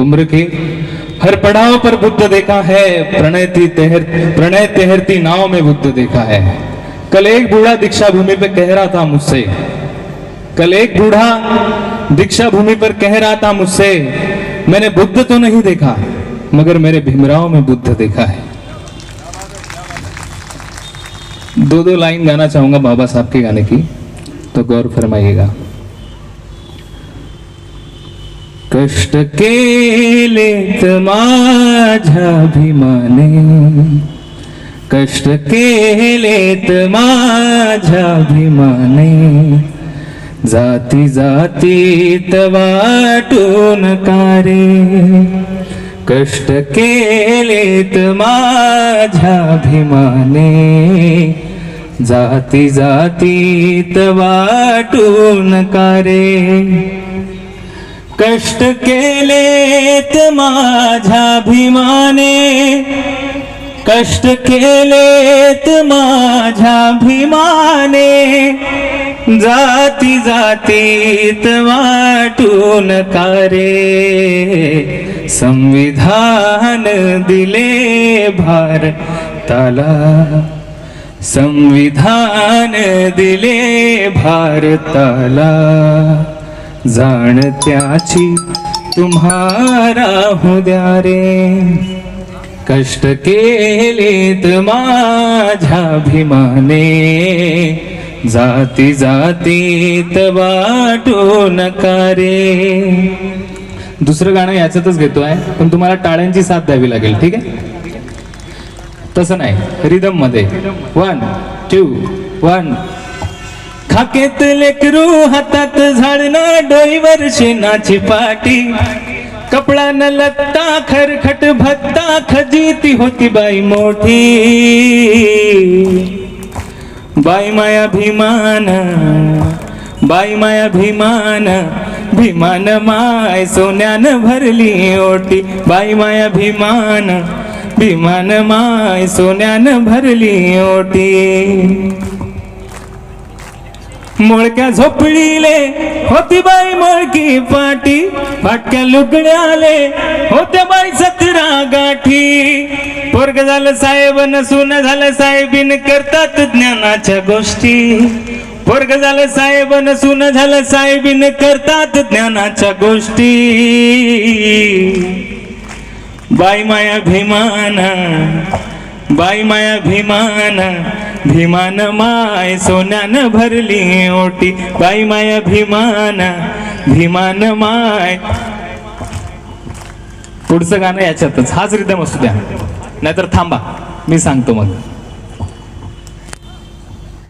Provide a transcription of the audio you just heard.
उम्र के, हर पड़ाव पर बुद्ध देखा है, प्रणयती तेहर प्रणय तेहरती नाव में बुद्ध देखा है। कल एक बूढ़ा दीक्षा भूमि पे कह रहा था मुझसे, कल एक बूढ़ा दीक्षा भूमि पर कह रहा था मुझसे, मैंने बुद्ध तो नहीं देखा, मगर मेरे भीमराव में बुद्ध देखा है। दो दो लाइन गाना चाहूँगा बाबा साहब के गाने की तो गौर फरमाइएगा। कष्ट केलेत माझ्या भीमाने कष्ट केलेत माझ्या भीमाने जाती जातीत वाटून कारे. कष्ट केलेत माझ्या भीमाने जाती जातीत वाटून कारे. कष्ट केलेत माझ्या भीमाने कष्ट केलेत माझ्या भीमाने जाती जातीत वाटून कारे संविधान दिले भारताला संविधान दिले भारताला जाणत्याची तुम्हारा होद्या रे कष्ट केलेत माझ्या भीमाने जाती जाती वाटू नका रे दुसरं गाणं याच्यातच घेतोय पण तुम्हाला टाळ्यांची साथ द्यावी लागेल ठीक आहे? तसं नाही रिदममध्ये. वन टू वन खाकेत लेकरू हातात झाडणं डोईवर शेणाची पाटी. कपडा न लत्ता खरखट भत्ता खजीती होती बाई मोठी. बाई माया भीमान बाई माया भीमान भीमान माय सोन्यानं भरली ओटी. बाई माया भीमान भीमान माय सोन्यानं भरली ओटी. मोळक्या झोपडीले होती बाई मोळकी पाटी फाटक्या लुगड्याले होत्या बाई सतरा गाठी. पोरग झालं साहेब नसून झालं साहेबीन करतात ज्ञानाच्या गोष्टी. पोरग झालं साहेब नसून झालं साहेबीन करतात ज्ञानाच्या गोष्टी. बाई माया भीमाना बाई माया भीमाना भीमान माय सोन्यानं भरली ओटी. बाई माया भीमान भीमान माय. पुढचं गाणं याच्यातच. हाच रिदम असू द्या. नाहीतर थांबा. मी सांगतो मग.